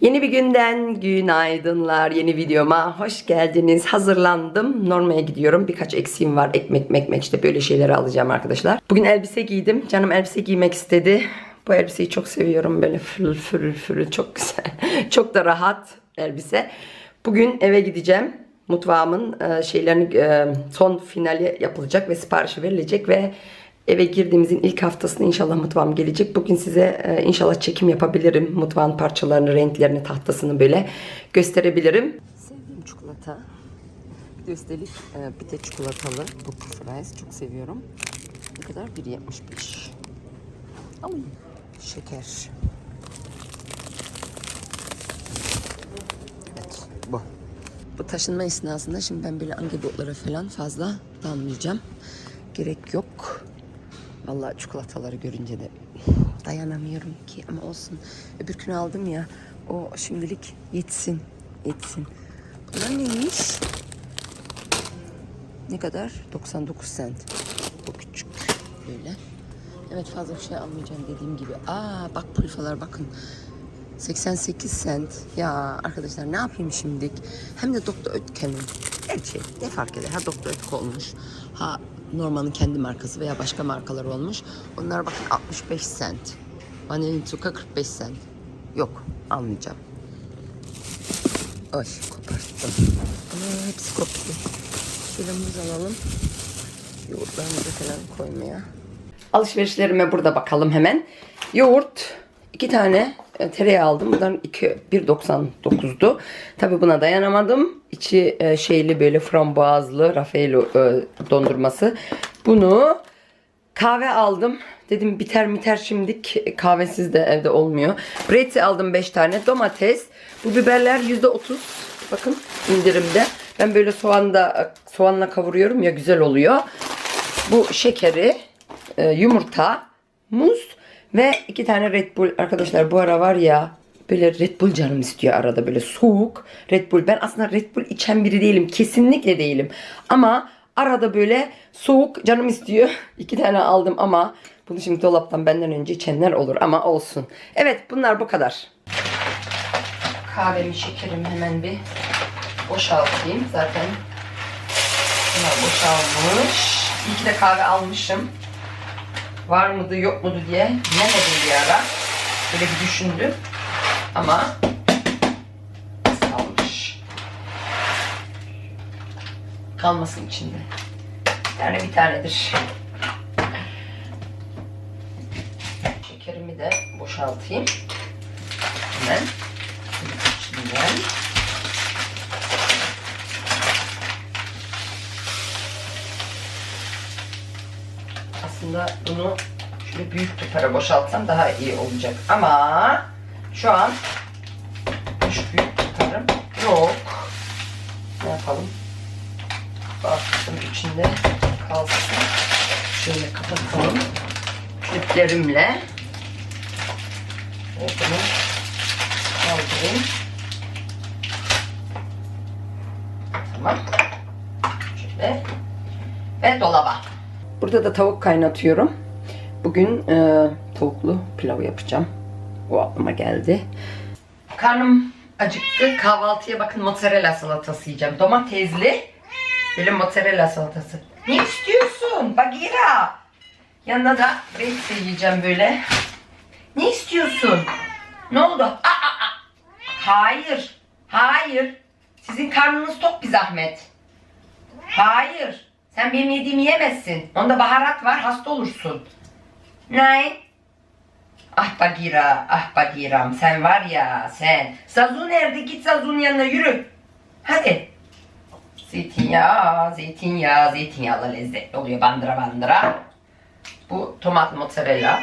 Yeni bir günden günaydınlar. Yeni videoma hoş geldiniz. Hazırlandım. Normaya gidiyorum. Birkaç eksiğim var. Ekmek mekmek işte böyle şeyleri alacağım arkadaşlar. Bugün elbise giydim. Canım elbise giymek istedi. Bu elbiseyi çok seviyorum. Böyle fırıl fırıl fırıl çok güzel. çok da rahat elbise. Bugün eve gideceğim. Mutfağımın e, şeylerini e, son finali yapılacak ve siparişi verilecek ve Eve girdiğimizin ilk haftasında inşallah mutfağım gelecek. Bugün size e, inşallah çekim yapabilirim. Mutfağın parçalarını, renklerini, tahtasını böyle gösterebilirim. Sevdiğim çikolata. Üstelik e, bir de çikolatalı. Bu fries çok seviyorum. Ne kadar? 1.75. Alayım. Şeker. Evet bu. Bu taşınma esnasında şimdi ben böyle angibotlara falan fazla dalmayacağım. Gerek yok. Vallahi çikolataları görünce de dayanamıyorum ki ama olsun. Öbür gün aldım ya o şimdilik yetsin. Yetsin. Bunlar neymiş? Ne kadar? 99 cent. Bu küçük. Böyle. Evet fazla bir şey almayacağım dediğim gibi. Aa bak pulfalar bakın. 88 cent. Ya arkadaşlar ne yapayım şimdilik? Hem de Doktor Ötker'in. Gerçi ne fark eder? Ha Doktor Ötker olmuş. Ha Norman'ın kendi markası veya başka markalar olmuş. Onlar bakın 65 cent. Vanilin Tuka 45 cent. Yok almayacağım. Ay koparttım. Aa, hepsi koptu. Muz alalım. Yoğurtlarımızı falan koymaya. Alışverişlerime burada bakalım hemen. Yoğurt iki tane tereyağı aldım. Bundan 2 1.99'du. Tabi buna dayanamadım. İçi e, şeyli böyle frambuazlı Raffaello e, dondurması. Bunu kahve aldım. Dedim biter biter şimdilik kahvesiz de evde olmuyor. Breti aldım 5 tane. Domates. Bu biberler %30. Bakın indirimde. Ben böyle soğanda soğanla kavuruyorum ya güzel oluyor. Bu şekeri, e, yumurta, muz ve iki tane Red Bull. Arkadaşlar bu ara var ya böyle Red Bull canım istiyor arada böyle soğuk Red Bull. Ben aslında Red Bull içen biri değilim. Kesinlikle değilim. Ama arada böyle soğuk canım istiyor. İki tane aldım ama bunu şimdi dolaptan benden önce içenler olur ama olsun. Evet bunlar bu kadar. Kahvemi şekerimi hemen bir boşaltayım. Zaten bunlar boşalmış. İyi ki de kahve almışım. Var mıydı yok muydu diye yemedim bir ara. Böyle bir düşündüm. Ama salmış. Kalmasın içinde. Yani bir tanedir. Şekerimi de boşaltayım. Hemen. İçinden. Aslında bunu şöyle büyük tupara boşaltsam daha iyi olacak. Ama şu an şu büyük tutarım yok. Ne yapalım? Bastım içinde kalsın. Şöyle kapatalım. Kliplerimle. Ve bunu kaldırayım. Tamam. Şöyle. Ve dolaba. Burada da tavuk kaynatıyorum. Bugün e, tavuklu pilav yapacağım. O aklıma geldi. Karnım acıktı. Kahvaltıya bakın mozzarella salatası yiyeceğim. Domatesli. Böyle mozzarella salatası. Ne istiyorsun? Bagira. Yanına da reçel yiyeceğim böyle. Ne istiyorsun? Ne oldu? Aa, aa, aa. Hayır. Hayır. Sizin karnınız tok bir zahmet. Hayır. Sen benim yediğimi yemezsin. Onda baharat var hasta olursun. Nein. Ah Bagira, ah Bagiram sen var ya sen. Zazu nerede? Git Zazu'nun yanına yürü. Hadi. Zeytinyağı, zeytinyağı, zeytinyağlı lezzetli oluyor bandıra bandıra. Bu tomat mozzarella.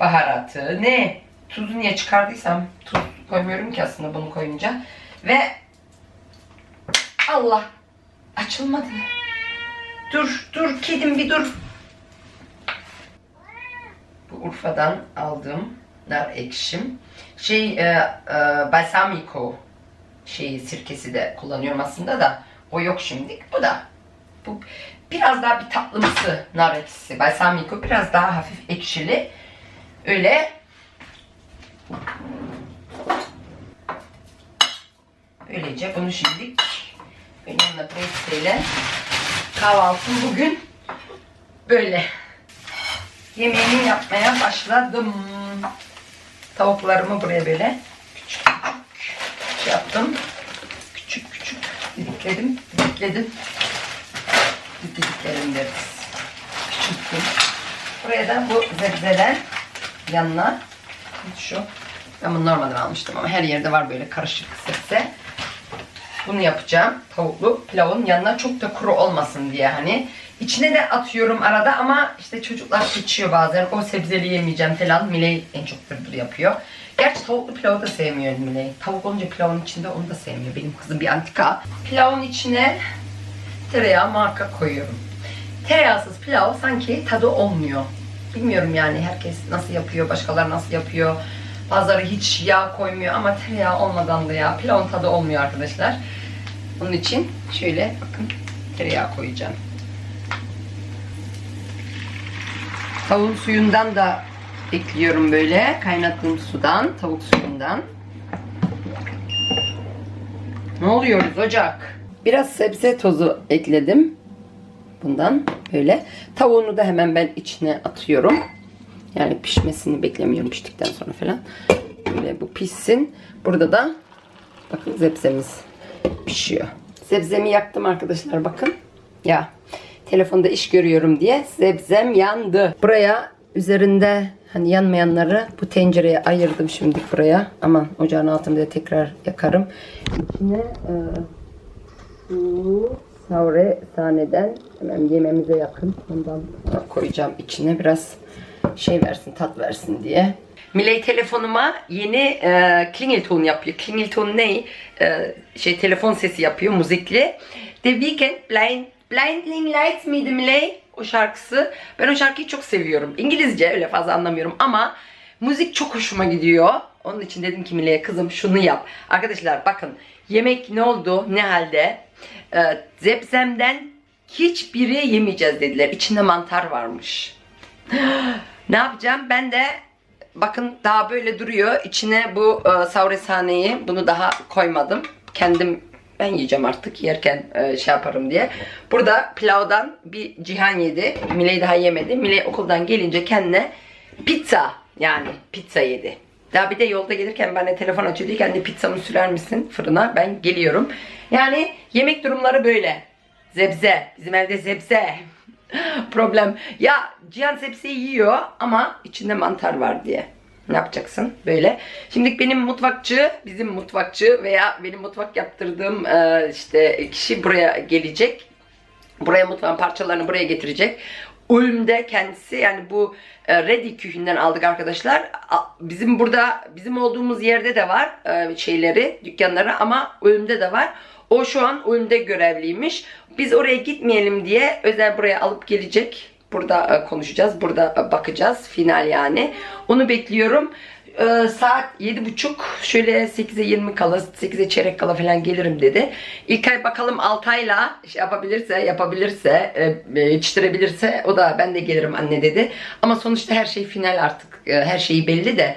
Baharatı ne? Tuzu niye çıkardıysam tuz koymuyorum ki aslında bunu koyunca. Ve Allah açılmadı. Dur dur kedim bir dur. Bu Urfa'dan aldığım nar ekşim. Şey e, e, balsamico şeyi sirkesi de kullanıyorum aslında da o yok şimdilik. Bu da bu biraz daha bir tatlımsı nar ekşisi. Balsamico biraz daha hafif ekşili. Öyle Öylece bunu benim yanına presteyle kahvaltım bugün böyle. Yemeğimi yapmaya başladım. Tavuklarımı buraya böyle küçük küçük şey yaptım. Küçük küçük didikledim. Didikledim. Didiklerim deriz. Küçülttüm. Buraya da bu zebzeden yanına şu. Ben bunu normalden almıştım ama her yerde var böyle karışık sebze. Bunu yapacağım. Tavuklu pilavın yanına çok da kuru olmasın diye hani. İçine de atıyorum arada ama işte çocuklar seçiyor bazen. O sebzeli yemeyeceğim falan. Miley en çok dırdır yapıyor. Gerçi tavuklu pilavı da sevmiyor Miley. Tavuk olunca pilavın içinde onu da sevmiyor. Benim kızım bir antika. Pilavın içine tereyağı muhakkak koyuyorum. Tereyağsız pilav sanki tadı olmuyor. Bilmiyorum yani herkes nasıl yapıyor, başkaları nasıl yapıyor. Bazıları hiç yağ koymuyor ama tereyağı olmadan da ya pilavın tadı olmuyor arkadaşlar. Onun için şöyle bakın tereyağı koyacağım. Tavuğun suyundan da ekliyorum böyle. Kaynattığım sudan, tavuk suyundan. Ne oluyoruz ocak? Biraz sebze tozu ekledim. Bundan böyle. Tavuğunu da hemen ben içine atıyorum. Yani pişmesini beklemiyorum piştikten sonra falan. Böyle bu pişsin. Burada da bakın zebzemiz pişiyor. Zebzemi yaktım arkadaşlar bakın. Ya telefonda iş görüyorum diye zebzem yandı. Buraya üzerinde hani yanmayanları bu tencereye ayırdım şimdi buraya. Aman ocağın altında tekrar yakarım. İçine e, şu savre sahneden hemen yememize yakın. Ondan koyacağım içine biraz şey versin, tat versin diye. Miley telefonuma yeni e, klingelton yapıyor. Klingelton ne? E, şey telefon sesi yapıyor müzikli. The Weeknd Blind Blinding Lights miydi Miley? O şarkısı. Ben o şarkıyı çok seviyorum. İngilizce öyle fazla anlamıyorum ama müzik çok hoşuma gidiyor. Onun için dedim ki Miley'e kızım şunu yap. Arkadaşlar bakın yemek ne oldu ne halde. E, zebzemden hiçbiri yemeyeceğiz dediler. İçinde mantar varmış. ne yapacağım? Ben de bakın daha böyle duruyor. İçine bu e, savresaneyi bunu daha koymadım. Kendim ben yiyeceğim artık yerken e, şey yaparım diye. Burada pilavdan bir cihan yedi. Miley daha yemedi. Miley okuldan gelince kendine pizza yani pizza yedi. Daha bir de yolda gelirken bana telefon açıyor ki anne pizzamı sürer misin fırına? Ben geliyorum. Yani yemek durumları böyle. Zebze. Bizim evde zebze. Problem. Ya Cihan sebzeyi yiyor ama içinde mantar var diye. Ne yapacaksın? Böyle. Şimdi benim mutfakçı, bizim mutfakçı veya benim mutfak yaptırdığım e, işte kişi buraya gelecek. Buraya mutfağın parçalarını buraya getirecek. Ulm'de kendisi yani bu e, Ready Kühü'nden aldık arkadaşlar. Bizim burada bizim olduğumuz yerde de var e, şeyleri, dükkanları ama Ulm'de de var. O şu an Ulm'de görevliymiş. Biz oraya gitmeyelim diye özel buraya alıp gelecek. Burada e, konuşacağız, burada e, bakacağız. Final yani. Onu bekliyorum. E, saat yedi buçuk şöyle 8'e 20 kala 8'e çeyrek kala falan gelirim dedi. İlk ay bakalım Altay'la şey yapabilirse yapabilirse e, e, yetiştirebilirse o da ben de gelirim anne dedi. Ama sonuçta her şey final artık her şeyi belli de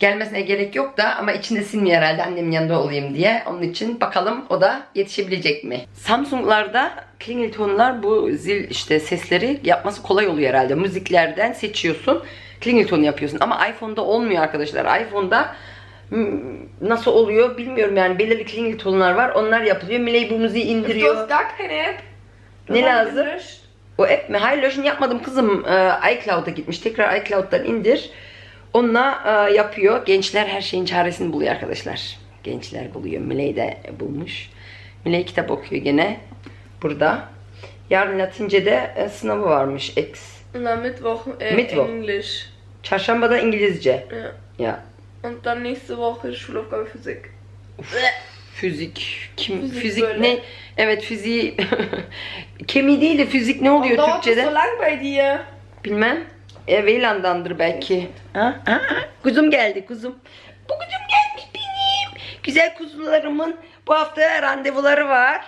gelmesine gerek yok da ama içinde sinmiyor herhalde annemin yanında olayım diye. Onun için bakalım o da yetişebilecek mi? Samsung'larda klingeltonlar bu zil işte sesleri yapması kolay oluyor herhalde. Müziklerden seçiyorsun. Klingelton yapıyorsun ama iPhone'da olmuyor arkadaşlar. iPhone'da nasıl oluyor bilmiyorum yani belirli klingeltonlar var. Onlar yapılıyor. Miley bu müziği indiriyor. App. Du Ne lazım? O app mi? Hayır löşün yapmadım kızım. Ee, iCloud'a gitmiş. Tekrar iCloud'dan indir. Onunla e, yapıyor. Gençler her şeyin çaresini buluyor arkadaşlar. Gençler buluyor. Miley de bulmuş. Miley kitap okuyor gene. Burada. Yarın Latince'de e, sınavı varmış. X. Am Mittwoch äh, Mittwoch. Englisch. Çarşamba da İngilizce. Ja. Ya. Und dann nächste Woche Schulaufgabe Physik. Fizik. Kim? Fizik Fizik, böyle. ne? Evet fiziği. Kemiği değil de fizik ne oluyor dauert Türkçe'de? so lang bei dir? Bilmem. E, Veylandandır belki. Ha? Kuzum geldi kuzum. Bu kuzum gelmiş benim. Güzel kuzularımın bu hafta randevuları var.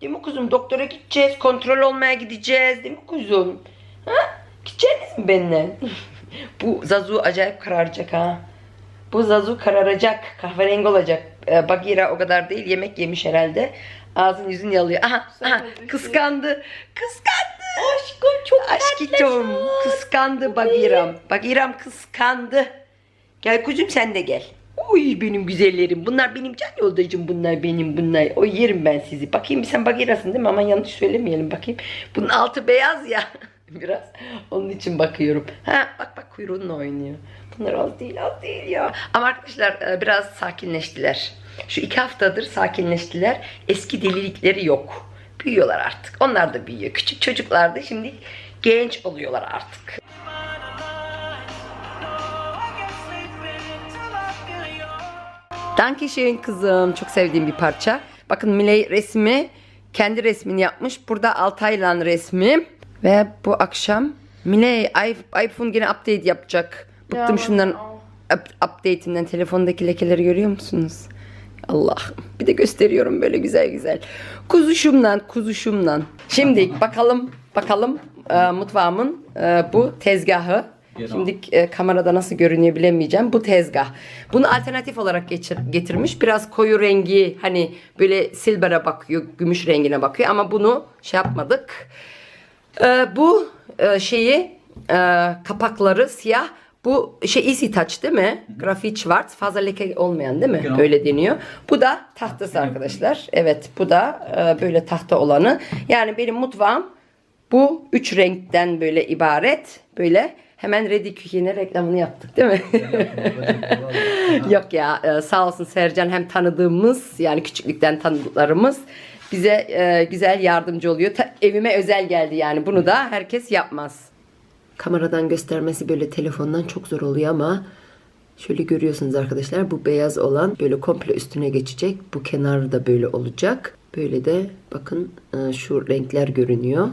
Değil mi kuzum? Doktora gideceğiz. Kontrol olmaya gideceğiz. Değil mi kuzum? Ha? Gideceğiniz mi benimle? bu Zazu acayip kararacak ha. Bu zazu kararacak. Kahverengi olacak. Ee, Bagira o kadar değil. Yemek yemiş herhalde. Ağzın yüzün yalıyor. Aha, aha kıskandı. Kıskandı. Aşkım çok Aşkım kıskandı Bagiram. Bagiram kıskandı. Gel kuzum sen de gel. Oy benim güzellerim. Bunlar benim can yoldaşım. Bunlar benim bunlar. O yerim ben sizi. Bakayım sen Bagirasın değil mi? Ama yanlış söylemeyelim bakayım. Bunun altı beyaz ya. Biraz. Onun için bakıyorum. Ha bak bak kuyruğunla oynuyor. Bunlar az değil az değil ya. Ama arkadaşlar e, biraz sakinleştiler. Şu iki haftadır sakinleştiler. Eski delilikleri yok. Büyüyorlar artık. Onlar da büyüyor. Küçük çocuklardı. Şimdi genç oluyorlar artık. Dankeschön kızım. Çok sevdiğim bir parça. Bakın Miley resmi kendi resmini yapmış. Burada Altaylan resmi. Ve bu akşam Miley iPhone gene update yapacak. Bıktım up- update'inden. Telefondaki lekeleri görüyor musunuz? Allah. Bir de gösteriyorum böyle güzel güzel. Kuzuşumdan, kuzuşumdan. Şimdi bakalım, bakalım e, mutfağımın e, bu tezgahı. Şimdi e, kamerada nasıl görünüyor bilemeyeceğim. Bu tezgah. Bunu alternatif olarak geçir, getirmiş. Biraz koyu rengi hani böyle silbere bakıyor, gümüş rengine bakıyor ama bunu şey yapmadık. Ee, bu e, şeyi e, kapakları siyah. Bu şey Easy Touch değil mi? Grafit Schwarz. Fazla leke olmayan değil mi? Genau. Öyle deniyor. Bu da tahtası arkadaşlar. Evet bu da e, böyle tahta olanı. Yani benim mutfağım bu üç renkten böyle ibaret. Böyle hemen Ready Cookie'ne reklamını yaptık değil mi? Yok ya e, sağ olsun Sercan hem tanıdığımız yani küçüklükten tanıdıklarımız bize e, güzel yardımcı oluyor. Ta- evime özel geldi yani bunu da herkes yapmaz. Kameradan göstermesi böyle telefondan çok zor oluyor ama şöyle görüyorsunuz arkadaşlar bu beyaz olan böyle komple üstüne geçecek. Bu kenarı da böyle olacak. Böyle de bakın e, şu renkler görünüyor.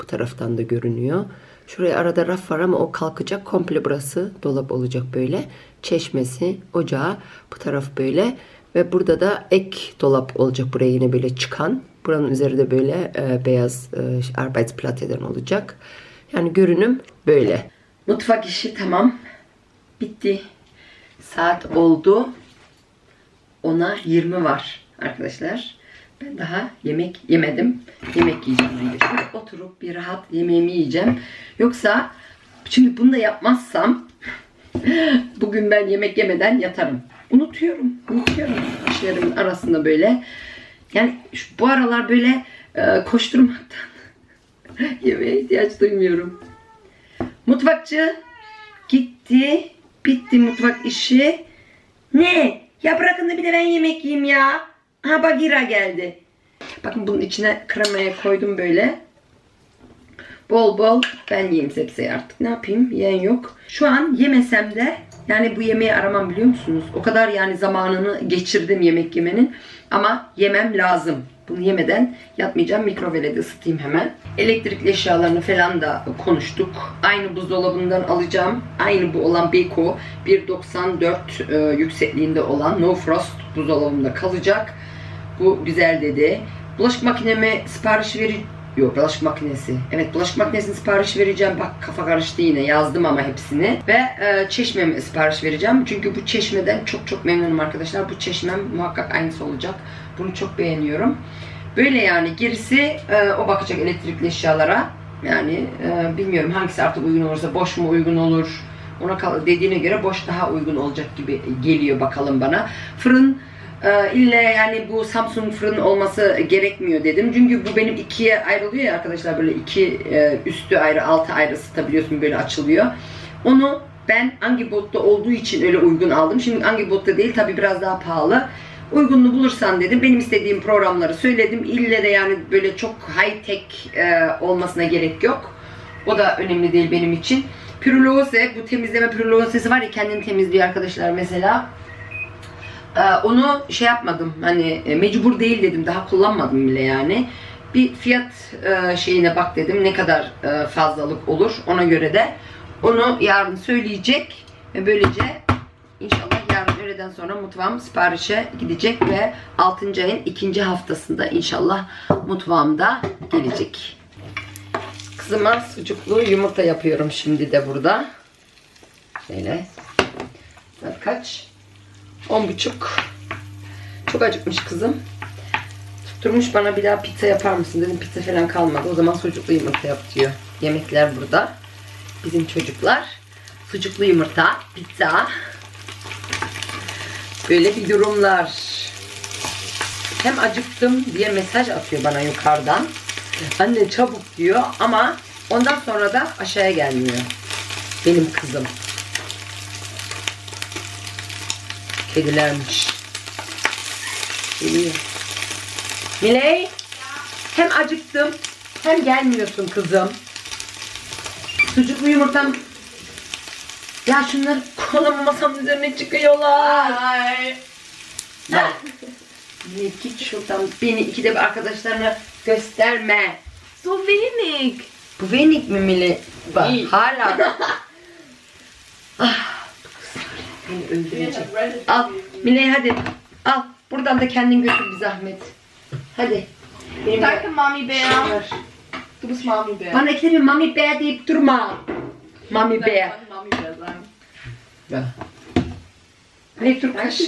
Bu taraftan da görünüyor. Şuraya arada raf var ama o kalkacak. Komple burası dolap olacak böyle. Çeşmesi, ocağı bu taraf böyle. Ve burada da ek dolap olacak buraya yine böyle çıkan. Buranın üzeri de böyle e, beyaz e, Arbeitsplatte'den olacak. Yani görünüm böyle. Mutfak işi tamam. Bitti. Saat oldu. Ona 20 var arkadaşlar. Ben daha yemek yemedim. Yemek yiyeceğim de. Şöyle oturup bir rahat yemeğimi yiyeceğim. Yoksa şimdi bunu da yapmazsam bugün ben yemek yemeden yatarım. Unutuyorum. Unutuyorum. İşlerimin arasında böyle. Yani şu, bu aralar böyle e, koşturmaktan yemeğe ihtiyaç duymuyorum. Mutfakçı gitti. Bitti mutfak işi. Ne? Ya bırakın da bir de ben yemek yiyeyim ya. Ha Bagira geldi. Bakın bunun içine kremaya koydum böyle. Bol bol ben yiyeyim sebzeyi artık. Ne yapayım? Yiyen yok. Şu an yemesem de yani bu yemeği aramam biliyor musunuz? O kadar yani zamanını geçirdim yemek yemenin. Ama yemem lazım. Bunu yemeden yatmayacağım. Mikrovele de ısıtayım hemen. Elektrikli eşyalarını falan da konuştuk. Aynı buzdolabından alacağım. Aynı bu olan Beko 1.94 e, yüksekliğinde olan No Frost buzdolabında kalacak. Bu güzel dedi. Bulaşık makinemi sipariş veri Yok bulaşık makinesi. Evet bulaşık makinesini sipariş vereceğim. Bak kafa karıştı yine. Yazdım ama hepsini. Ve e, çeşmemi sipariş vereceğim. Çünkü bu çeşmeden çok çok memnunum arkadaşlar. Bu çeşmem muhakkak aynısı olacak. Bunu çok beğeniyorum. Böyle yani gerisi e, o bakacak elektrikli eşyalara. Yani e, bilmiyorum hangisi artık uygun olursa boş mu uygun olur. Ona dediğine göre boş daha uygun olacak gibi geliyor bakalım bana. Fırın ee, ille yani bu Samsung fırın olması gerekmiyor dedim. Çünkü bu benim ikiye ayrılıyor ya arkadaşlar böyle iki e, üstü ayrı altı ayrı ısıtabiliyorsun böyle açılıyor. Onu ben Angibot'ta olduğu için öyle uygun aldım. Şimdi Angibot'ta değil tabi biraz daha pahalı. Uygununu bulursan dedim. Benim istediğim programları söyledim. İlle de yani böyle çok high tech e, olmasına gerek yok. O da önemli değil benim için. Pürülose, bu temizleme pürülosesi var ya kendini temizliyor arkadaşlar mesela. Ee, onu şey yapmadım hani e, mecbur değil dedim daha kullanmadım bile yani bir fiyat e, şeyine bak dedim ne kadar e, fazlalık olur ona göre de onu yarın söyleyecek ve böylece inşallah öğleden sonra mutfağım siparişe gidecek ve 6. ayın ikinci haftasında inşallah mutfağımda gelecek. Kızıma sucuklu yumurta yapıyorum şimdi de burada. Şöyle. Saat kaç? On buçuk. Çok acıkmış kızım. Tutturmuş bana bir daha pizza yapar mısın dedim pizza falan kalmadı. O zaman sucuklu yumurta yap diyor. Yemekler burada. Bizim çocuklar. Sucuklu yumurta, pizza. Böyle bir durumlar. Hem acıktım diye mesaj atıyor bana yukarıdan. Anne çabuk diyor ama ondan sonra da aşağıya gelmiyor. Benim kızım. Kedilermiş. Geliyor. Miley. Hem acıktım hem gelmiyorsun kızım. Sucuklu yumurtam. Ya şunlar kolumu masamın üzerine çıkıyorlar. Ay. Miley git şuradan beni ikide bir arkadaşlarına gösterme. So wenig. Bu venik mi Miley? Bak İyi. hala. ah, beni öldürecek. Al Miley hadi. Al. Buradan da kendin götür bir zahmet. Hadi. Benim Danke, Mami Bär. Ver. Du bist Mami Bär. Bana ikide bir mami bear deyip durma. Mami wollte Mami Bär sagen. Ya. Miley dur kaş.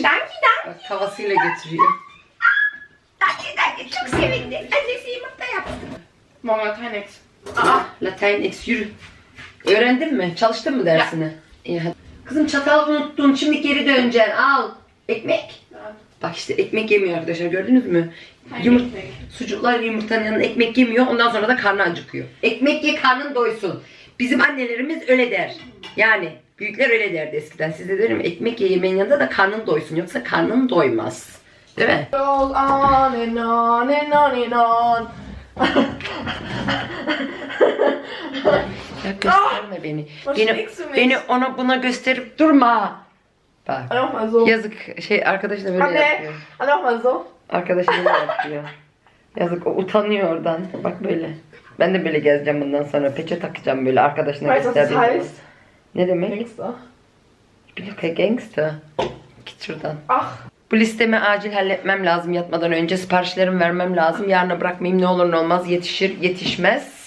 Bak tavasıyla götürüyor. Danke danke çok sevindi. Annesi yumurta yaptı. Morgen Latein Aa, Latin X yürü. Öğrendin mi? Çalıştın mı dersini? İyi hadi. Kızım çatal unuttun. Şimdi geri döneceksin. Al. Ekmek. Bak işte ekmek yemiyor arkadaşlar gördünüz mü? Yumurt, sucuklar yumurtanın yanına ekmek yemiyor. Ondan sonra da karnı acıkıyor. Ekmek ye karnın doysun. Bizim annelerimiz öyle der. Yani büyükler öyle derdi eskiden. Size derim ekmek ye yemeğin yanında da karnın doysun. Yoksa karnın doymaz. Değil mi? Goes on and on and on and on. Ya gösterme beni. Beni, beni ona buna gösterip durma. Bak. Yazık şey arkadaş da böyle Anne. yapıyor. Noch mal so. Arkadaş böyle yapıyor. Yazık o utanıyor oradan. Bak böyle. Ben de böyle gezeceğim bundan sonra. Peçe takacağım böyle arkadaşına was gösterdiğim heißt? Ne demek? Gangster. Bir dakika gangster. Git şuradan. Ach, Bu listemi acil halletmem lazım yatmadan önce. Siparişlerimi vermem lazım. Yarına bırakmayayım ne olur ne olmaz. Yetişir yetişmez.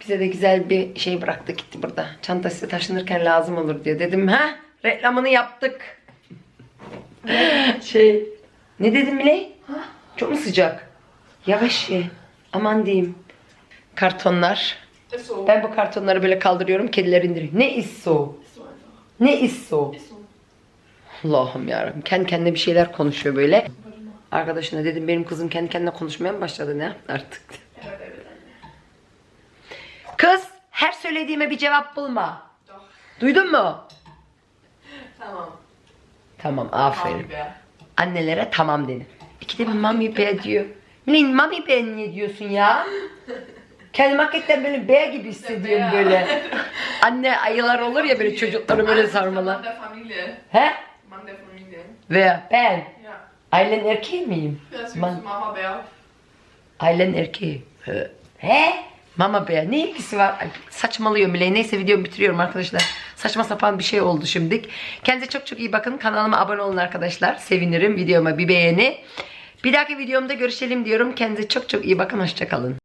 Bize de güzel bir şey bıraktı gitti burada. Çantası taşınırken lazım olur diyor. Dedim ha reklamını yaptık. şey ne dedim Miley? Çok mu sıcak? Yavaş ye. Aman diyeyim. Kartonlar. so. Ben bu kartonları böyle kaldırıyorum. Kediler indiriyor. Ne isso? Ist so. Ne isso? Ist so. Allah'ım yarabbim. Kendi kendine bir şeyler konuşuyor böyle. Arkadaşına dedim benim kızım kendi kendine konuşmaya mı başladı ne artık? Kız her söylediğime bir cevap bulma. Duydun mu? Tamam. Tamam aferin. Annelere tamam dedim. İkide bir mami be diyor. Milin mami be niye diyorsun ya? Kendimi hakikaten böyle be gibi hissediyorum Be. böyle. Anne ayılar olur ya böyle çocukları böyle Mann sarmalar. der Familie. He? Mann der Familie. Veya ben Ja. ailen erkeği miyim? Das ist Man- Mama Bär. Ailen erkeği. He? He? Mama be ne ilgisi var? Ay, saçmalıyor bile. Neyse videomu bitiriyorum arkadaşlar. Saçma sapan bir şey oldu şimdilik. Kendinize çok çok iyi bakın. Kanalıma abone olun arkadaşlar. Sevinirim. Videoma bir beğeni. Bir dahaki videomda görüşelim diyorum. Kendinize çok çok iyi bakın. Hoşçakalın.